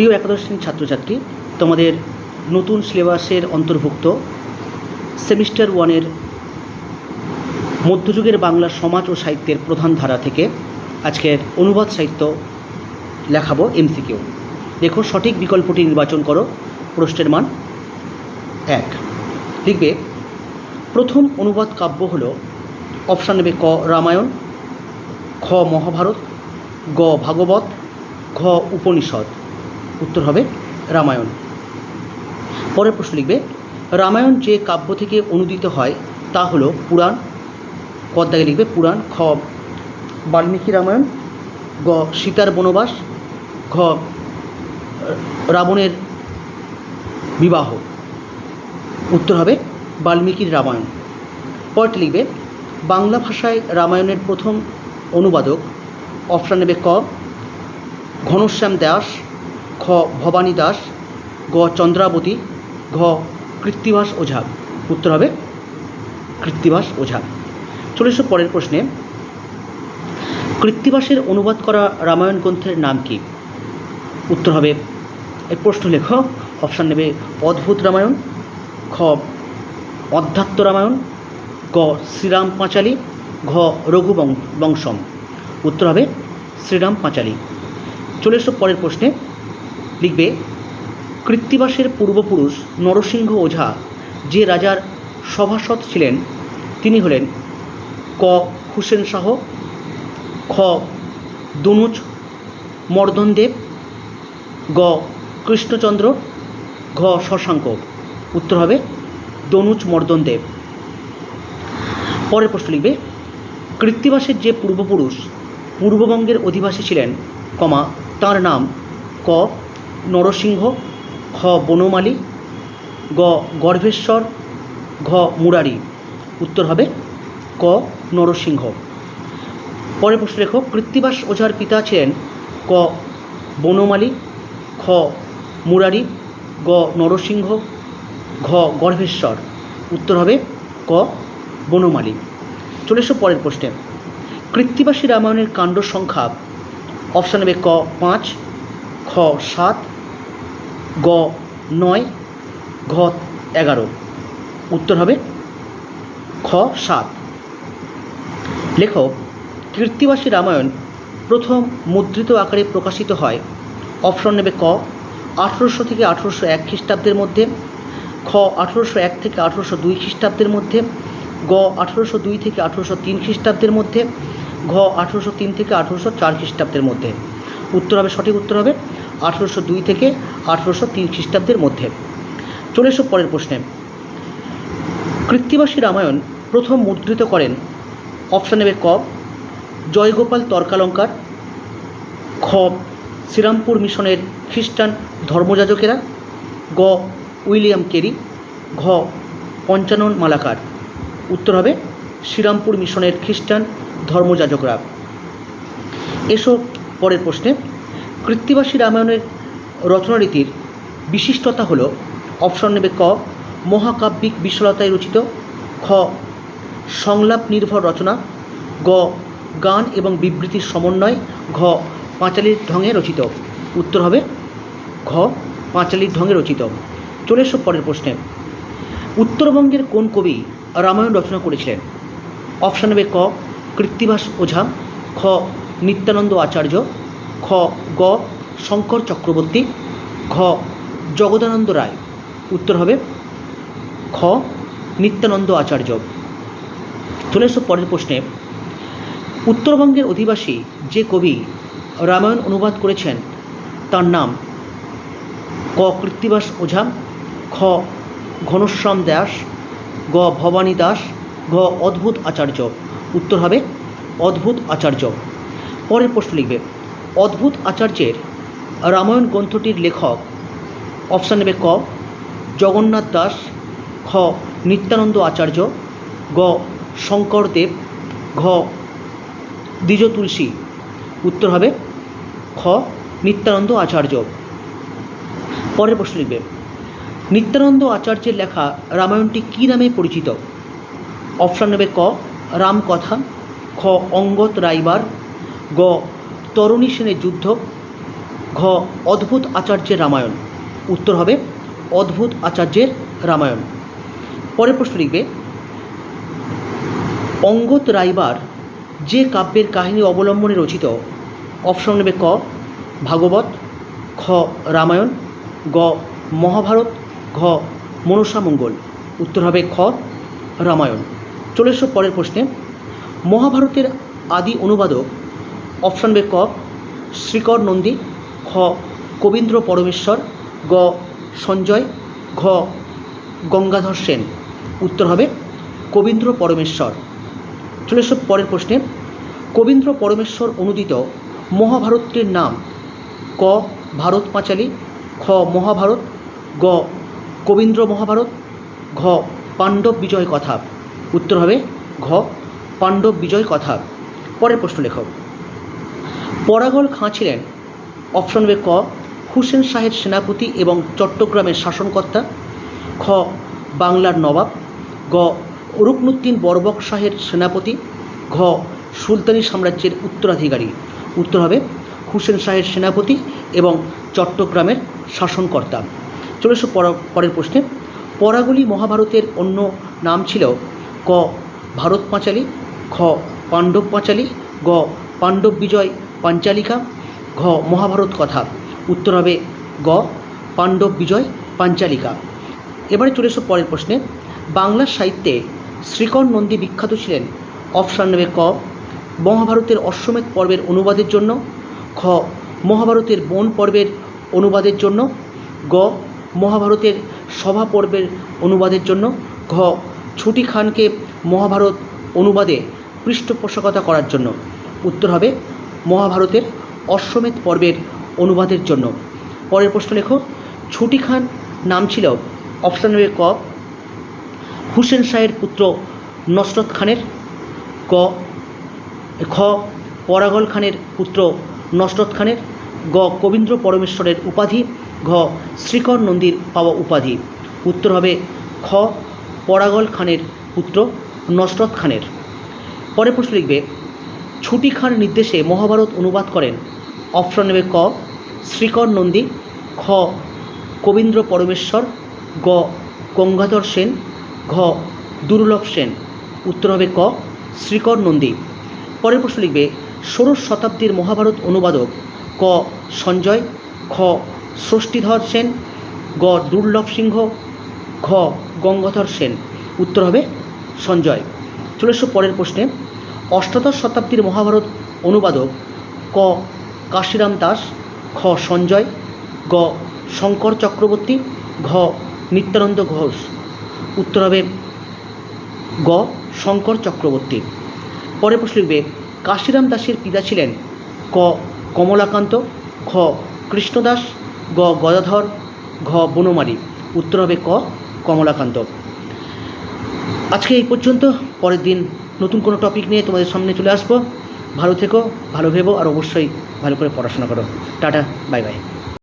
প্রিয় একাদশ শ্রেণির ছাত্রছাত্রী, তোমাদের নতুন সিলেবাসের অন্তর্ভুক্ত সেমিস্টার ওয়ানের মধ্যযুগের বাংলা সমাজ ও সাহিত্যের প্রধান ধারা থেকে আজকের অনুবাদ সাহিত্য লেখাবো এমসিকিউ। দেখো, সঠিক বিকল্পটি নির্বাচন করো, প্রশ্নের মান এক। লিখবে, প্রথম অনুবাদ কাব্য হল অপশান নেবে ক, রামায়ণ, খ, মহাভারত, গ, ভাগবত, ঘ, উপনিষদ। উত্তর হবে রামায়ণ। পরের প্রশ্ন লিখবে, রামায়ণ যে কাব্য থেকে অনুদিত হয় তা হলো পুরাণ, পদ্মাকে লিখবে পুরাণ খ বাল্মীকি রামায়ণ, গ, সীতার বনবাস, ঘ, রাবণের বিবাহ। উত্তর হবে বাল্মীকির রামায়ণ। পরটি লিখবে, বাংলা ভাষায় রামায়ণের প্রথম অনুবাদক অপশান নেবে ক, ঘনশ্যাম দাস খ ভবানী দাস, গ চন্দ্রাবতী, ঘ কৃত্তিবাস ওঝা। উত্তর হবে কৃত্তিবাস ওঝা। চলে এসো পরের প্রশ্নে। কৃত্তিবাসের অনুবাদ করা রামায়ণ গ্রন্থের নাম কি? উত্তর হবে এর প্রশ্ন লেখ। অপশান নেবে অদ্ভুত রামায়ণ, খ অধ্যাত্ম রামায়ণ, গ শ্রীরাম পাঁচালী, ঘ রঘু বংশম। উত্তর হবে শ্রীরাম পাঁচালী। চলে এসো পরের প্রশ্নে। লিখবে, কৃত্তিবাসের পূর্বপুরুষ নরসিংহ ওঝা যে রাজার সভাসদ ছিলেন, তিনি হলেন ক. হুসেন শাহ, খ. দনুজ মর্দনদেব, গ. কৃষ্ণচন্দ্র, ঘ. শশাঙ্ক। উত্তর হবে দনুজ মর্দনদেব। পরের প্রশ্ন লিখবে, কৃত্তিবাসের যে পূর্বপুরুষ পূর্ববঙ্গের অধিবাসী ছিলেন, কমা, তার নাম ক. নরসিংহ খ বনমালী, গ গর্ভেশ্বর, ঘ মুরারি। উত্তর হবে ক নরসিংহ। পরের প্রশ্ন লেখো, কৃত্তিবাস ওঝার পিতা ছিলেন ক বনমালী, খ মুরারি, গ নরসিংহ, ঘ গর্ভেশ্বর। উত্তর হবে ক বনমালী। চলে এসো পরের প্রশ্নে। কৃত্তিবাসী রামায়ণের কাণ্ড সংখ্যা অপশান হবে ক পাঁচ, খ সাত গ নয়, ঘ এগারো। উত্তর হবে খ সাত। লেখক কীর্তিবাসী রামায়ণ প্রথম মুদ্রিত আকারে প্রকাশিত হয় অপশন নেবে ক, আঠেরোশো থেকে আঠেরোশো এক খ্রিস্টাব্দের মধ্যে, খ আঠেরোশো এক থেকে আঠেরোশো দুই খ্রিস্টাব্দের মধ্যে, গ আঠেরোশো দুই থেকে আঠেরোশো তিন খ্রিস্টাব্দের মধ্যে, ঘ আঠেরোশো তিন থেকে আঠেরোশো চার খ্রিস্টাব্দের মধ্যে। উত্তর হবে, সঠিক উত্তর হবে আঠেরোশো দুই থেকে আঠেরোশো তিন খ্রিস্টাব্দের মধ্যে। চলে এসো পরের প্রশ্নে। কৃত্তিবাসী রামায়ণ প্রথম মুদ্রিত করেন অপশান নেবে ক, জয়গোপাল তর্কালঙ্কার, খ, শ্রীরামপুর মিশনের খ্রিস্টান ধর্মযাজকেরা, গ, উইলিয়াম কেরি, ঘ, পঞ্চানন মালাকার। উত্তর হবে, শ্রীরামপুর মিশনের খ্রিস্টান ধর্মযাজকরা। এসব পরের প্রশ্নে, কৃত্তিবাসী রামায়ণের রচনারীতির বিশিষ্টতা হল, অপশন নেবে ক, মহাকাব্যিক বিশলতায় রচিত, খ সংলাপ নির্ভর রচনা, গ, গান এবং বিবৃতির সমন্বয়, ঘ, পাঁচালীর ঢঙে রচিত। উত্তর হবে, ঘ, পাঁচালীর ঢঙে রচিত। চলে এসো পরের প্রশ্নে। উত্তরবঙ্গের কোন কবি রামায়ণ রচনা করেছিলেন? অপশান নেবে ক, কৃত্তিবাস ওঝা, খ নিত্যানন্দ আচার্য, খ, গ, শঙ্কর চক্রবর্তী, ঘ, জগদানন্দ রায়। উত্তর হবে খ, নিত্যানন্দ আচার্য। চলে এসো পরের প্রশ্নে। উত্তরবঙ্গের অধিবাসী যে কবি রামায়ণ অনুবাদ করেছেন, তার নাম ক, কৃত্তিবাস ওঝা, খ, ঘনশ্যাম দাস, গ, ভবানী দাস, ঘ, অদ্ভুত আচার্য। উত্তর হবে অদ্ভুত আচার্য। পরের প্রশ্ন লিখবে। অদ্ভুত আচার্যের রামায়ণ গ্রন্থটির লেখক অপশান নেবে ক, জগন্নাথ দাস, খ, নিত্যানন্দ আচার্য, গ, শঙ্করদেব, ঘ, দ্বিজ তুলসী। উত্তর হবে খ, নিত্যানন্দ আচার্য। পরের প্রশ্ন লিখবে, নিত্যানন্দ আচার্যের লেখা রামায়ণটি কী নামে পরিচিত? অপশান নেবে ক, রামকথা, খ অঙ্গদ রাইবার গ, তরুণী সেনের যুদ্ধ। ঘ, অদ্ভুত আচার্যের রামায়ণ। উত্তর হবে, অদ্ভুত আচার্যের রামায়ণ। পরের প্রশ্ন লিখবে, অঙ্গত রাইবার যে কাব্যের কাহিনী অবলম্বনে রচিত, অপশন নেবে ক, ভাগবত, খ, রামায়ণ, গ, মহাভারত, ঘ মনসামঙ্গল উত্তর হবে খ, রামায়ণ। চলে এসো পরের প্রশ্নে। মহাভারতের আদি অনুবাদক অপশন বে ক, শ্রীকর নন্দী, খ, কবীন্দ্র পরমেশ্বর, গ, সঞ্জয়, ঘ, গঙ্গাধর সেন। উত্তর হবে কবীন্দ্র পরমেশ্বর। চলে এসো পরের প্রশ্নে। কবীন্দ্র পরমেশ্বর অনুদিত মহাভারতটির নাম ক, ভারত পাঁচালী, খ, মহাভারত, গ, কবীন্দ্র মহাভারত, ঘ, পাণ্ডব বিজয় কথা। উত্তর হবে ঘ, পাণ্ডব বিজয় কথা। পরের প্রশ্ন লেখক। পরাগল খাঁ ছিলেন অপশন বে ক, হুসেন শাহের সেনাপতি এবং চট্টগ্রামের শাসনকর্তা। খ, বাংলার নবাব। গ, রুকনুদ্দিন বরবক শাহের সেনাপতি। ঘ, সুলতানি সাম্রাজ্যের উত্তরাধিকারী। উত্তর হবে, হুসেন শাহের সেনাপতি এবং চট্টগ্রামের শাসনকর্তা। চলে এসো পর- পরের প্রশ্নে। পরাগলি মহাভারতের অন্য নাম ছিল ক, ভারত পাঁচালী, খ, পাণ্ডব পাঁচালী, গ, পাণ্ডব বিজয় পাঞ্চালিকা, ঘ, মহাভারত কথা, উত্তর হবে গ, পাণ্ডব বিজয়, পাঞ্চালিকা। এবারে চলে এসো পরের প্রশ্নে। বাংলা সাহিত্যে শ্রীকর নন্দী বিখ্যাত ছিলেন অপশান নেবে ক, মহাভারতের অশ্বমেধ পর্বের অনুবাদের জন্য খ মহাভারতের বন পর্বের অনুবাদের জন্য, গ, মহাভারতের সভা পর্বের অনুবাদের জন্য, ঘ ছুটি খানকে মহাভারত অনুবাদে পৃষ্ঠপোষকতা করার জন্য। উত্তর হবে মহাভারতের অশ্বমেধ পর্বের অনুবাদের জন্য। পরের প্রশ্ন লেখো, ছুটি খান নাম ছিল অপশান ক, হুসেন শাহের পুত্র নসরত খানের, ক, খ, পরাগল খানের পুত্র নসরত খানের, গ, কবীন্দ্র পরমেশ্বরের উপাধি, ঘ, শ্রীকর নন্দীর পাওয়া উপাধি। উত্তর হবে খ, পরাগল খানের পুত্র নসরত খানের। পরের প্রশ্ন লিখবে ছুটি খান নির্দেশে মহাভারত অনুবাদ করেন অপশন নেবে ক শ্রীকর নন্দী খ কবীন্দ্র পরমেশ্বর গ গঙ্গাধর সেন, ঘ দুর্লভ সেন। উত্তর হবে ক শ্রীকর নন্দী পরের প্রশ্ন লিখবে, ষোড়শ শতাব্দীর মহাভারত অনুবাদক ক সঞ্জয়, খ ষষ্ঠীধর সেন, গ দুর্লভ সিংহ, ঘ গঙ্গাধর সেন। উত্তর হবে সঞ্জয়। চলে পরের প্রশ্নে। অষ্টাদশ শতাব্দীর মহাভারত অনুবাদক ক কাশিরাম দাস, খ সঞ্জয়, গ শঙ্কর চক্রবর্তী, ঘ নিত্যানন্দ ঘোষ। উত্তর হবে গ শঙ্কর চক্রবর্তী। পরে প্রশ্ন লিখবে, কাশিরাম দাসের পিতা ছিলেন ক কমলাকান্ত, খ কৃষ্ণদাস গ গদাধর, ঘ বনমালী। উত্তর হবে ক কমলাকান্ত। আজকে এই পর্যন্ত, পরের দিন নতুন কোনো টপিক নিয়ে তোমাদের সামনে চলে আসব। ভালো থেকো, ভালো ভেবো, আর অবশ্যই ভালো করে পড়াশোনা করো। Tata bye bye